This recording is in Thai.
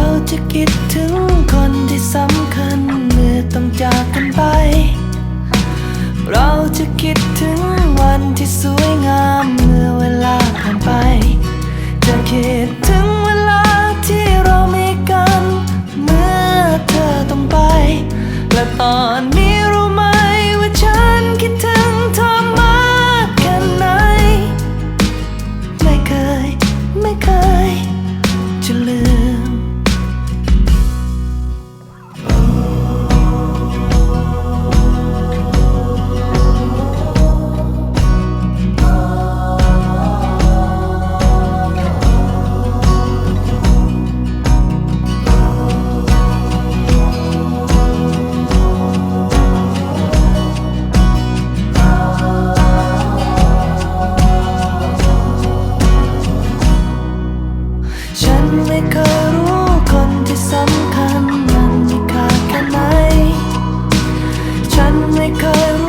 เราจะคิดถึงคนที่สำคัญเมื่อต้องจากกันไป เราจะคิดถึงวันที่สวยงามเมื่อเวลาผ่านไป จะคิด ไม่เคยรู้คนที่สำคัญมันมีค่าแค่ไหน ฉันไม่เคย